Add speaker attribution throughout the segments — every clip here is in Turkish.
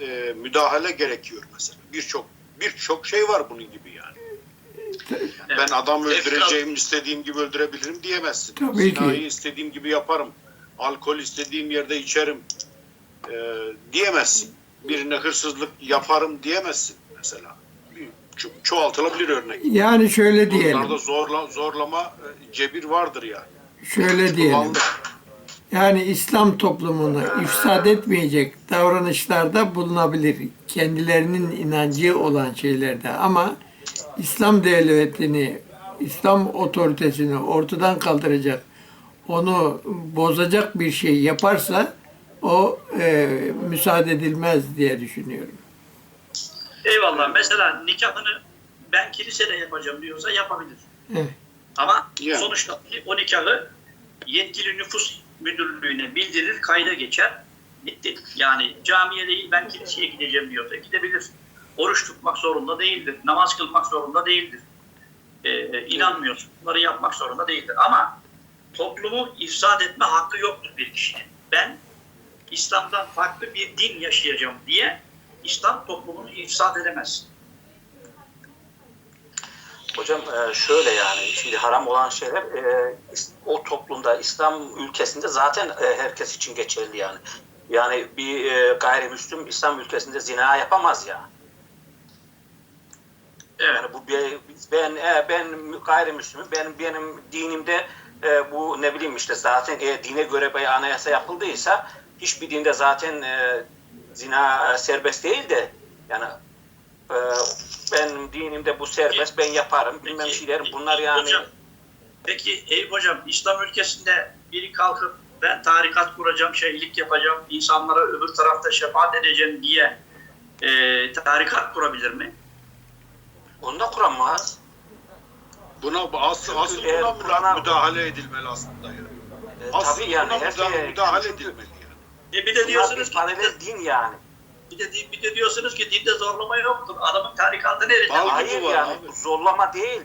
Speaker 1: e, müdahale gerekiyor mesela. Birçok birçok şey var bunun gibi yani. Ben adam öldüreceğim, istediğim gibi öldürebilirim diyemezsin.
Speaker 2: Tabii ki.
Speaker 1: Zinayı istediğim gibi yaparım. Alkol istediğim yerde içerim. e, diyemezsin. Birine hırsızlık yaparım diyemezsin mesela. Ço- çoğaltılabilir örnek.
Speaker 2: Yani şöyle diyelim.
Speaker 1: Bunlarda zorla, zorlama, e, cebir vardır yani.
Speaker 2: Şöyle diyelim.
Speaker 1: Kullanılır.
Speaker 2: Yani İslam toplumunu ifsad etmeyecek davranışlarda bulunabilir. Kendilerinin inancı olan şeylerde ama İslam devletini, İslam otoritesini ortadan kaldıracak, onu bozacak bir şey yaparsa o e, müsaade edilmez diye düşünüyorum.
Speaker 3: Eyvallah. Mesela nikahını ben kilisede yapacağım diyorsa yapabilir.
Speaker 2: Evet.
Speaker 3: Ama
Speaker 1: Yani.
Speaker 3: sonuçta o nikahı yetkili nüfus müdürlüğüne bildirir, kayda geçer. Bitti. Yani camiye değil ben kiliseye gideceğim diyorsa gidebilir. Oruç tutmak zorunda değildir. Namaz kılmak zorunda değildir. Ee, inanmıyorsun. Bunları yapmak zorunda değildir. Ama toplumu ifsad etme hakkı yoktur bir kişinin. Ben İslam'dan farklı bir din yaşayacağım diye İslam toplumunu ifsad edemez.
Speaker 4: Hocam e, şöyle yani şimdi haram olan şeyler e, o toplumda İslam ülkesinde zaten e, herkes için geçerli yani. Yani bir gayrimüslim İslam ülkesinde zina yapamaz ya.
Speaker 3: Evet.
Speaker 4: Yani bu ben ben gayrimüslimim. Benim benim dinimde e, bu ne bileyim işte zaten e, dine göre bir anayasa yapıldıysa hiçbir dinde zaten e, zina serbest değil de yani e, benim dinimde bu serbest ben yaparım bilmem
Speaker 3: Peki,
Speaker 4: şeyler bunlar yani
Speaker 3: Hocam, peki Eyüp Hocam İslam ülkesinde biri kalkıp ben tarikat kuracağım, şeylik yapacağım, insanlara öbür tarafta şefaat edeceğim diye e, tarikat kurabilir mi?
Speaker 4: onu da kuramaz.
Speaker 1: Buna asıl, asıl
Speaker 4: eğer
Speaker 1: buna
Speaker 4: Kur'an'a-
Speaker 1: müdahale edilmeli aslında yani.
Speaker 4: E,
Speaker 1: Asıl
Speaker 4: tabii yani
Speaker 1: buna
Speaker 4: her
Speaker 1: müdahale,
Speaker 4: şeye
Speaker 1: müdahale edilmeli yani.
Speaker 3: E bir de diyorsunuz ki
Speaker 4: din yani.
Speaker 3: Bir de, bir de diyorsunuz ki dinde zorlama yoktur. Adamın tarikatı nerede?
Speaker 1: Bal-
Speaker 4: Hayır
Speaker 1: var
Speaker 4: yani
Speaker 1: abi.
Speaker 4: bu zorlama değil.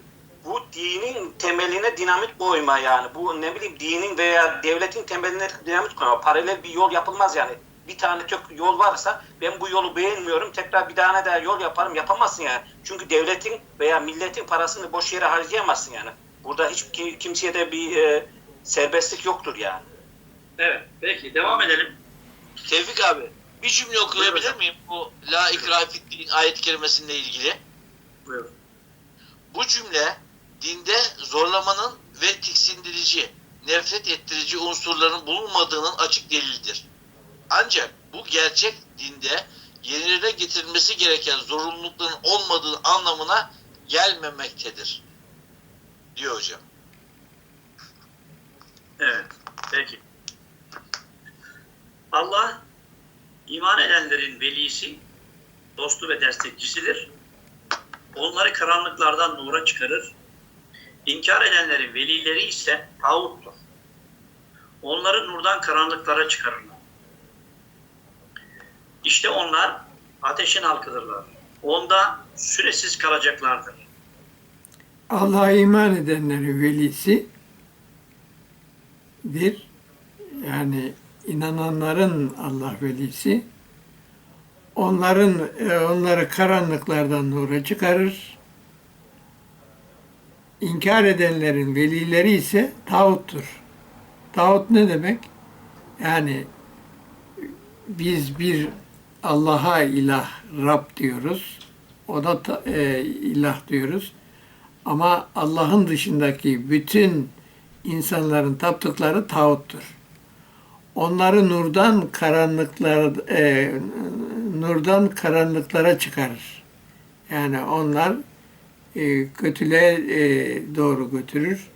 Speaker 4: Bu dinin temeline dinamit koyma yani. Bu ne bileyim dinin veya devletin temeline dinamit koyma. Paralel bir yol yapılmaz yani. Bir tane tek yol varsa ben bu yolu beğenmiyorum tekrar bir tane daha yol yaparım yapamazsın yani. Çünkü devletin veya milletin parasını boş yere harcayamazsın yani. Burada hiç ki- kimseye de bir e, serbestlik yoktur yani.
Speaker 3: Evet. Peki devam edelim.
Speaker 5: Tevfik abi bir cümle okuyabilir
Speaker 3: hocam.
Speaker 5: miyim bu La ikrahe fid din ayet kerimesiyle ilgili?
Speaker 3: Buyur.
Speaker 5: Bu cümle dinde zorlamanın ve tiksindirici, nefret ettirici unsurların bulunmadığının açık delildir. Ancak bu gerçek dinde yerine getirilmesi gereken zorunlulukların olmadığı anlamına gelmemektedir. Diyor hocam.
Speaker 3: Evet. Peki. Allah iman edenlerin velisi, dostu ve destekçisidir. Onları karanlıklardan nura çıkarır. İnkar edenlerin velileri ise tağuttur. Onları nurdan karanlıklara çıkarırlar. İşte onlar ateşin halkıdırlar. Onda süresiz kalacaklardır.
Speaker 2: Allah'a iman edenlerin velisi bir yani inananların Allah velisi onların e, onları karanlıklardan nura çıkarır. İnkar edenlerin velileri ise tağuttur. Tağut ne demek? Yani biz bir Allah'a ilah, Rab diyoruz. O da e, ilah diyoruz. Ama Allah'ın dışındaki bütün insanların taptıkları tağuttur. Onları nurdan karanlıklara e, nurdan karanlıklara çıkarır. Yani onlar e, kötülüğe e, doğru götürür.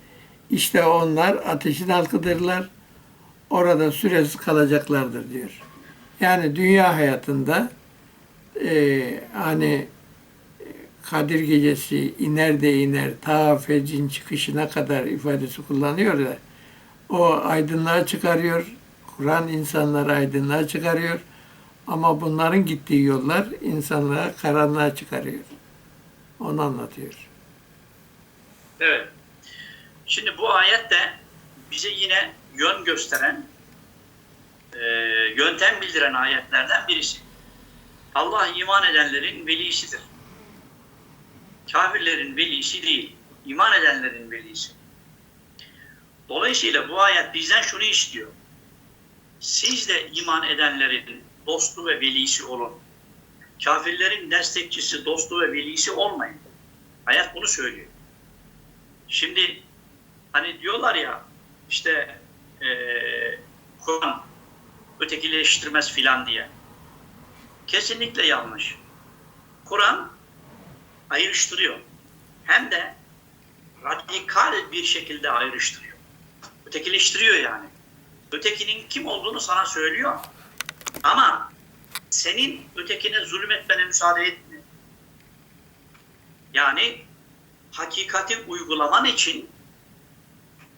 Speaker 2: İşte onlar ateşin halkıdırlar. Orada süresiz kalacaklardır diyor. Yani dünya hayatında e, hani Kadir Gecesi iner de iner ta fecrin çıkışına kadar ifadesi kullanıyor da o aydınlığa çıkarıyor. Kur'an insanları aydınlığa çıkarıyor. Ama bunların gittiği yollar insanlara karanlığa çıkarıyor. Onu anlatıyor.
Speaker 3: Evet. Şimdi bu ayet de bize yine yön gösteren, e, yöntem bildiren ayetlerden birisi. Allah iman edenlerin velisidir. Kafirlerin velisi değil, iman edenlerin velisi. Dolayısıyla bu ayet bizden şunu istiyor. Siz de iman edenlerin dostu ve velisi olun. Kafirlerin destekçisi, dostu ve velisi olmayın. Ayet bunu söylüyor. Şimdi hani diyorlar ya işte eee Kur'an ötekileştirmez filan diye. Kesinlikle yanlış. Kur'an ayrıştırıyor. Hem de radikal bir şekilde ayrıştırıyor. Ötekileştiriyor yani. Ötekinin kim olduğunu sana söylüyor. Ama senin ötekine zulmetmene müsaade etmiyor. Yani hakikati uygulaman için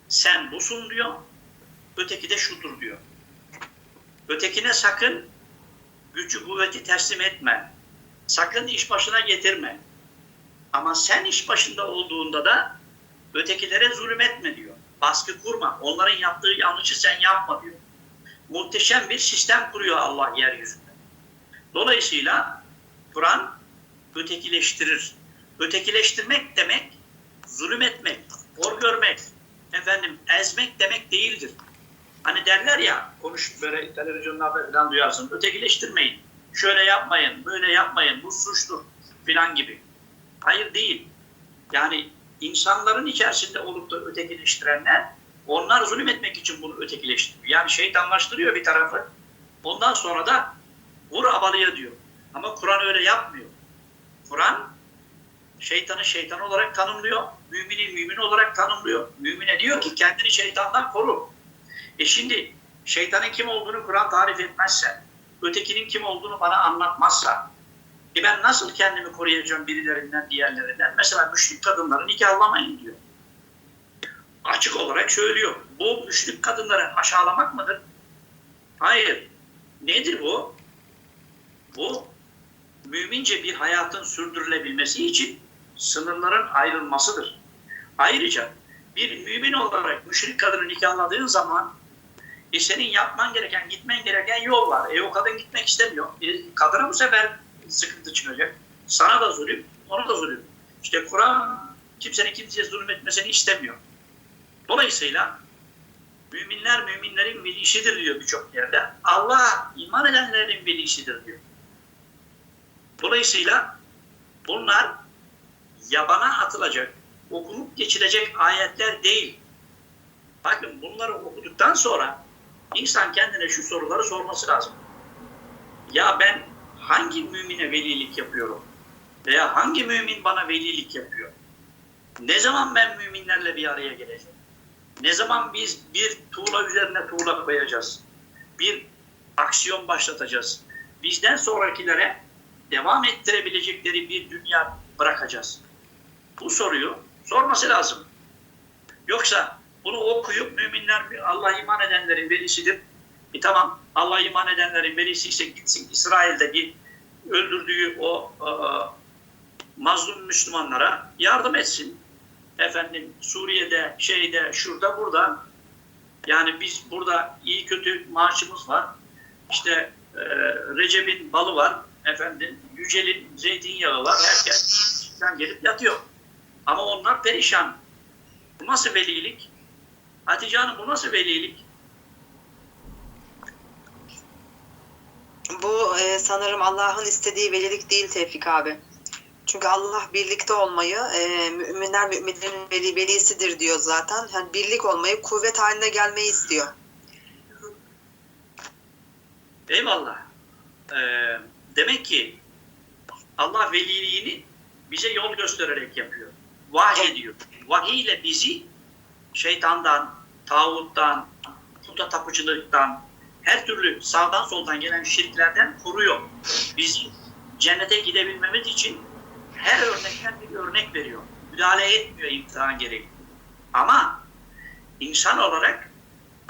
Speaker 3: sen busun diyor, öteki de şudur diyor. Ötekine sakın gücü kuvveti teslim etme. Sakın iş başına getirme. Ama sen iş başında olduğunda da ötekilere zulüm etme diyor. Baskı kurma. Onların yaptığı yanlışı sen yapma diyor. Muhteşem bir sistem kuruyor Allah yeryüzünde. Dolayısıyla Kur'an ötekileştirir. Ötekileştirmek demek zulüm etmek, hor görmek, efendim ezmek demek değildir. Hani derler ya, konuş böyle televizyonlarda falan duyarsın, ötekileştirmeyin, şöyle yapmayın, böyle yapmayın, bu suçtur filan gibi. Hayır değil. Yani insanların içerisinde olup da ötekileştirenler, onlar zulüm etmek için bunu ötekileştiriyor. Yani şeytanlaştırıyor bir tarafı. Ondan sonra da vur abalıya diyor. Ama Kur'an öyle yapmıyor. Kur'an şeytanı şeytan olarak tanımlıyor. Mümini mümin olarak tanımlıyor. Mümine diyor ki kendini şeytandan koru. E şimdi şeytanın kim olduğunu Kur'an tarif etmezse, ötekinin kim olduğunu bana anlatmazsa, e ben nasıl kendimi koruyacağım birilerinden, diğerlerinden? Mesela müşrik kadınları nikahlamayın diyor. Açık olarak söylüyor. Bu müşrik kadınları aşağılamak mıdır? Hayır. Nedir bu? Bu mümince bir hayatın sürdürülebilmesi için sınırların ayrılmasıdır. Ayrıca bir mümin olarak müşrik kadını nikahladığın zaman e senin yapman gereken, gitmen gereken yol var. E o kadın gitmek istemiyor. E, kadına bu sefer sıkıntı çıkacak. Sana da zulüm, ona da zulüm. İşte Kur'an kimsenin kimseye zulüm etmesini istemiyor. Dolayısıyla müminler müminlerin velisidir diyor birçok yerde. Allah iman edenlerin velisidir diyor. Dolayısıyla bunlar yabana atılacak, okunup geçilecek ayetler değil. Bakın bunları okuduktan sonra insan kendine şu soruları sorması lazım. Ya ben hangi mümine velilik yapıyorum? Veya hangi mümin bana velilik yapıyor? Ne zaman ben müminlerle bir araya geleceğim? Ne zaman biz bir tuğla üzerine tuğla koyacağız? Bir aksiyon başlatacağız. Bizden sonrakilere devam ettirebilecekleri bir dünya bırakacağız. Bu soruyu sorması lazım. Yoksa bunu okuyup müminler Allah iman edenlerin velisidir. E tamam Allah iman edenlerin velisi ise gitsin İsrail'de bir öldürdüğü o e, mazlum Müslümanlara yardım etsin. Efendim Suriye'de, şeyde, şurada, burada. Yani biz burada iyi kötü maaşımız var. İşte e, Recep'in balı var. Efendim Yücel'in zeytinyağı var. Herkes gelip yatıyor. Ama onlar perişan. Bu nasıl velilik? Hatice Hanım bu nasıl velilik?
Speaker 6: Bu e, sanırım Allah'ın istediği velilik değil Tevfik abi. Çünkü Allah birlikte olmayı, e, müminler müminlerin veli, velisidir diyor zaten. Yani birlik olmayı, kuvvet haline gelmeyi istiyor.
Speaker 3: Eyvallah. Ee, demek ki Allah veliliğini bize yol göstererek yapıyor. Vahiy ediyor. Vahiy ile bizi şeytandan, tağuttan, puta tapıcılıktan, her türlü sağdan soldan gelen şirklerden koruyor. Bizi cennete gidebilmemiz için her örnekten bir örnek veriyor. Müdahale etmiyor imtihan gereği. Ama insan olarak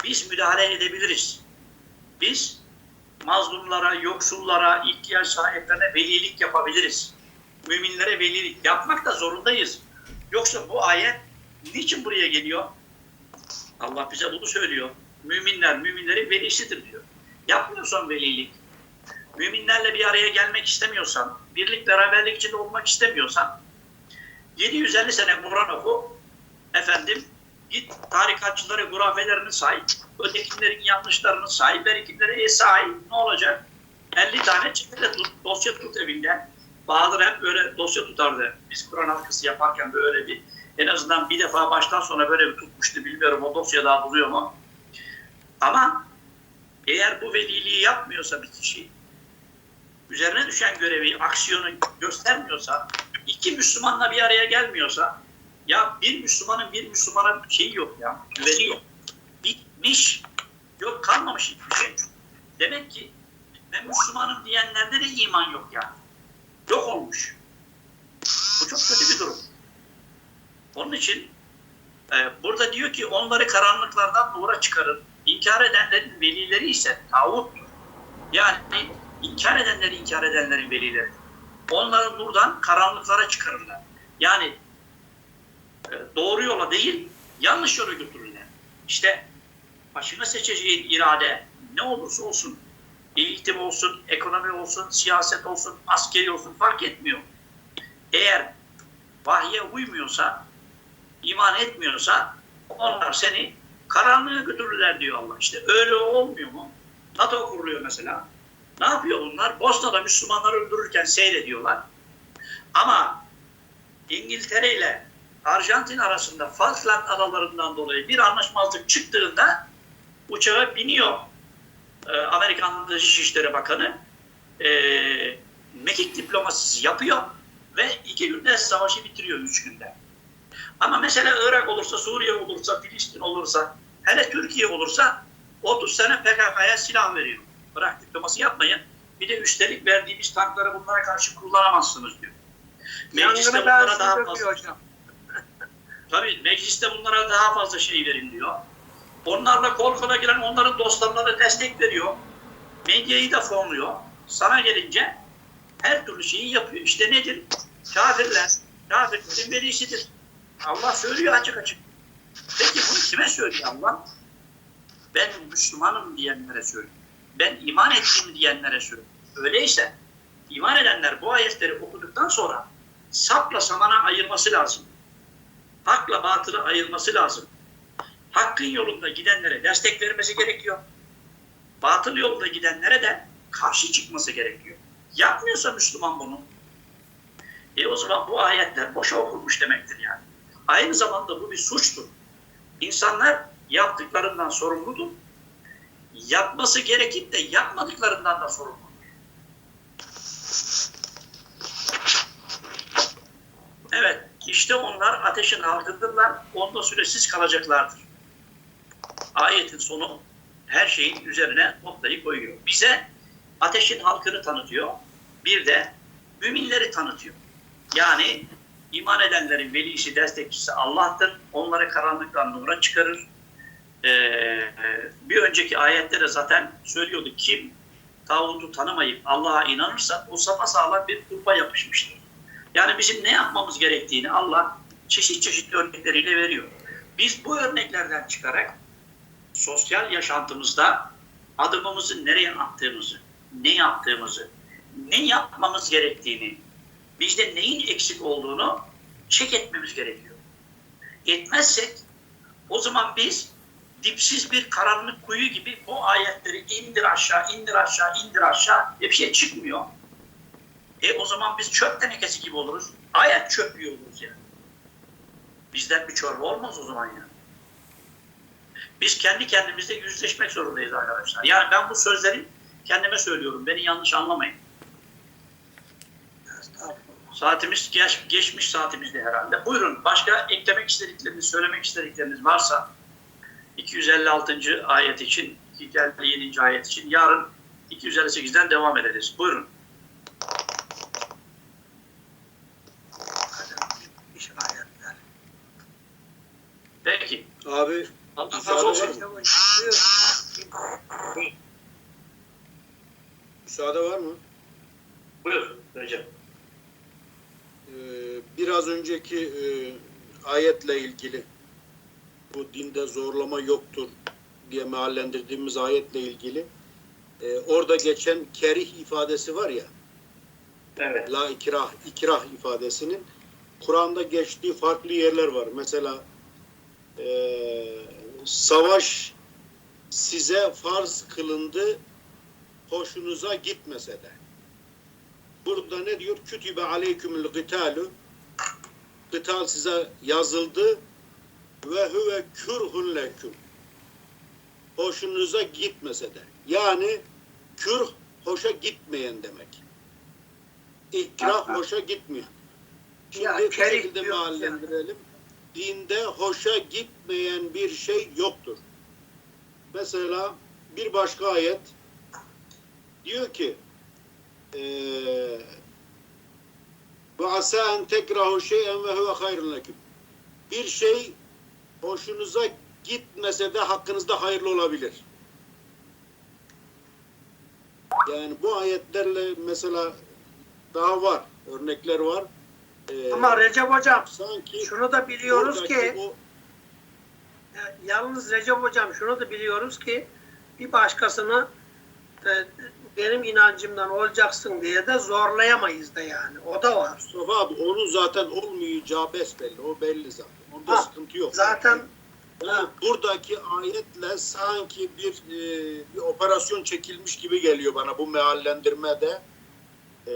Speaker 3: biz müdahale edebiliriz. Biz mazlumlara, yoksullara, ihtiyaç sahiplerine velilik yapabiliriz. Müminlere velilik yapmak da zorundayız. Yoksa bu ayet niçin buraya geliyor? Allah bize bunu söylüyor. Müminler müminlerin velisidir diyor. Yapmıyorsan velilik, müminlerle bir araya gelmek istemiyorsan, birlik beraberlik içinde olmak istemiyorsan 750 sene Kur'an oku, efendim git tarikatçıları, hurafelerini say, ötekilerin yanlışlarını say, berikimleri e say, ne olacak? 50 tane çiftle tut, dosya tut evinde. Bahadır hep böyle dosya tutardı. Biz Kur'an halkası yaparken böyle bir, en azından bir defa baştan sona böyle bir tutmuştu. Bilmiyorum o dosya daha duruyor mu? Ama eğer bu veliliği yapmıyorsa bir kişi, üzerine düşen görevi, aksiyonu göstermiyorsa, iki Müslümanla bir araya gelmiyorsa, ya bir Müslümanın bir Müslümana şeyi yok ya, güveni yok. Bitmiş. Yok kalmamış hiçbir şey. Demek ki ben Müslümanım diyenlerde de iman yok yani. Yok olmuş. Bu çok kötü bir durum. Onun için e, burada diyor ki onları karanlıklardan nura çıkarın. İnkar edenlerin velileri ise tağut. Yani inkar edenleri inkar edenlerin velileri. Onları nurdan karanlıklara çıkarırlar. Yani e, doğru yola değil, yanlış yola götürürler. İşte başına seçeceğin irade ne olursa olsun, eğitim olsun, ekonomi olsun, siyaset olsun, askeri olsun fark etmiyor. Eğer vahye uymuyorsa, iman etmiyorsa onlar seni karanlığa götürürler diyor Allah. İşte öyle olmuyor mu? NATO kuruluyor mesela. Ne yapıyor bunlar? Bosna'da Müslümanları öldürürken seyrediyorlar. Ama İngiltere ile Arjantin arasında Falkland adalarından dolayı bir anlaşmazlık çıktığında uçağa biniyor e, Amerikan Dışişleri Bakanı e, mekik diplomasisi yapıyor ve iki günde savaşı bitiriyor üç günde. Ama mesela Irak olursa, Suriye olursa, Filistin olursa, hele Türkiye olursa 30 sene PKK'ya silah veriyor. Bırak diploması yapmayın. Bir de üstelik verdiğimiz tankları bunlara karşı kullanamazsınız diyor. Mecliste
Speaker 2: Yangını
Speaker 3: bunlara daha fazla
Speaker 2: hocam.
Speaker 3: Tabii mecliste bunlara daha fazla şey verin diyor. Onlarla kol kola giren onların dostlarına da destek veriyor. Medyayı da fonluyor. Sana gelince her türlü şeyi yapıyor. İşte nedir? Kafirler, kafirlerin velisidir. Allah söylüyor açık açık. Peki bunu kime söylüyor Allah? Ben Müslümanım diyenlere söylüyor. Ben iman ettim diyenlere söylüyor. Öyleyse iman edenler bu ayetleri okuduktan sonra sapla samana ayırması lazım hakla batılı ayırması lazım. Hakkın yolunda gidenlere destek vermesi gerekiyor. Batıl yolda gidenlere de karşı çıkması gerekiyor. Yapmıyorsa Müslüman bunu, e o zaman bu ayetler boşa okunmuş demektir yani. Aynı zamanda bu bir suçtur. İnsanlar yaptıklarından sorumludur. Yapması gerekip de yapmadıklarından da sorumludur. Evet, işte onlar ateşin altındırlar, onda süresiz kalacaklardır. Ayetin sonu her şeyin üzerine noktayı koyuyor. Bize ateşin halkını tanıtıyor, bir de müminleri tanıtıyor. Yani iman edenlerin velisi, destekçisi Allah'tır. Onları karanlıktan nura çıkarır. Ee, bir önceki ayette de zaten söylüyordu kim tağutu tanımayıp Allah'a inanırsa o sapasağlam bir kurba yapışmıştır. Yani bizim ne yapmamız gerektiğini Allah çeşit çeşit örnekleriyle veriyor. Biz bu örneklerden çıkarak sosyal yaşantımızda adımımızı nereye attığımızı, ne yaptığımızı, ne yapmamız gerektiğini, bizde neyin eksik olduğunu çek etmemiz gerekiyor. Etmezsek o zaman biz dipsiz bir karanlık kuyu gibi bu ayetleri indir aşağı, indir aşağı, indir aşağı ve bir şey çıkmıyor. E o zaman biz çöp tenekesi gibi oluruz. Ayet çöplüğü oluruz yani. Bizden bir çorba olmaz o zaman yani. Biz kendi kendimizle yüzleşmek zorundayız arkadaşlar. Yani ben bu sözleri kendime söylüyorum. Beni yanlış anlamayın. Saatimiz geç, geçmiş saatimizde herhalde. Buyurun başka eklemek istedikleriniz, söylemek istedikleriniz varsa 256. ayet için, 257. ayet için yarın 258'den devam ederiz. Buyurun. Peki.
Speaker 1: Abi
Speaker 3: Allah razı olsun.
Speaker 1: müsaade var mı?
Speaker 3: Buyur Recep.
Speaker 1: Ee, biraz önceki e, ayetle ilgili bu dinde zorlama yoktur diye meallendirdiğimiz ayetle ilgili e, orada geçen kerih ifadesi var ya
Speaker 3: Evet.
Speaker 1: la ikrah, ikrah ifadesinin Kur'an'da geçtiği farklı yerler var. Mesela eee, savaş size farz kılındı hoşunuza gitmese de. Burada ne diyor? Kütübe aleykümül gıtalu Gıtal size yazıldı ve huve kürhun leküm hoşunuza gitmese de. Yani kürh hoşa gitmeyen demek. İkrah hoşa gitmiyor. Şimdi
Speaker 7: Ya,
Speaker 1: bu şekilde mahallendirelim. Dinde hoşa gitmeyen bir şey yoktur. Mesela bir başka ayet diyor ki eee ve asa en tekrahu şey'en ve huve hayrun leküm. Bir şey hoşunuza gitmese de hakkınızda hayırlı olabilir. Yani bu ayetlerle mesela daha var, örnekler var. Ee,
Speaker 7: Ama Recep Hocam
Speaker 1: sanki
Speaker 7: şunu da biliyoruz ki
Speaker 1: o-
Speaker 7: yalnız Recep Hocam şunu da biliyoruz ki bir başkasını e, benim inancımdan olacaksın diye de zorlayamayız da yani. O da var.
Speaker 1: Mustafa abi onun zaten olmayacağı besbelli. O belli zaten. Onda
Speaker 7: Ha,
Speaker 1: sıkıntı yok.
Speaker 7: Zaten
Speaker 1: Yani buradaki ayetle sanki bir, e, bir operasyon çekilmiş gibi geliyor bana bu meallendirmede. E,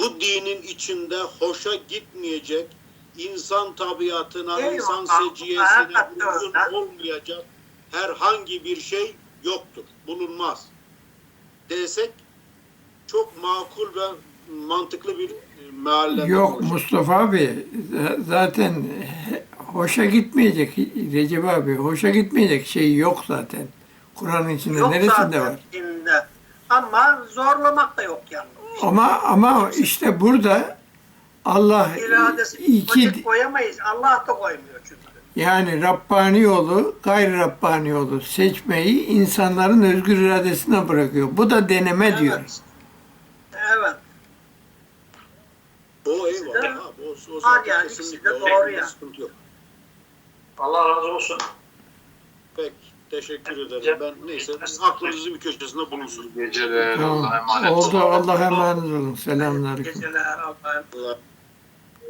Speaker 1: bu dinin içinde hoşa gitmeyecek, insan tabiatına,
Speaker 7: Eyvallah.
Speaker 1: insan seciyesine uygun olmayacak herhangi bir şey yoktur, bulunmaz. Desek çok makul ve mantıklı bir e, meallendirme
Speaker 2: Yok
Speaker 1: olacak.
Speaker 2: Mustafa abi zaten hoşa gitmeyecek Recep abi hoşa gitmeyecek şey yok zaten. Kur'an'ın içinde
Speaker 7: yok
Speaker 2: neresinde
Speaker 7: zaten
Speaker 2: var?
Speaker 7: dinde. Ama zorlamak da yok yani.
Speaker 2: Ama ama işte burada Allah
Speaker 7: İradesi
Speaker 2: iki
Speaker 7: koyamayız. Allah da koymuyor çünkü.
Speaker 2: Yani Rabbani yolu, gayri Rabbani yolu seçmeyi insanların özgür iradesine bırakıyor. Bu da deneme diyor.
Speaker 7: Evet. Evet.
Speaker 1: O eyvallah. O, o
Speaker 7: Var
Speaker 1: zaten
Speaker 7: yani,
Speaker 1: kesinlikle.
Speaker 7: ikisi de doğru yani.
Speaker 1: Sıkıntı yok.
Speaker 3: Allah razı olsun.
Speaker 1: Peki. Teşekkür ederim. Ben neyse aklınızın bir köşesinde bulunsun.
Speaker 5: Geceler
Speaker 2: Tamam.
Speaker 5: Allah'a emanet
Speaker 2: Oldu
Speaker 5: olun.
Speaker 2: Allah'a emanet olun. Selamünaleyküm.
Speaker 7: Geceler Allah'a
Speaker 1: Allah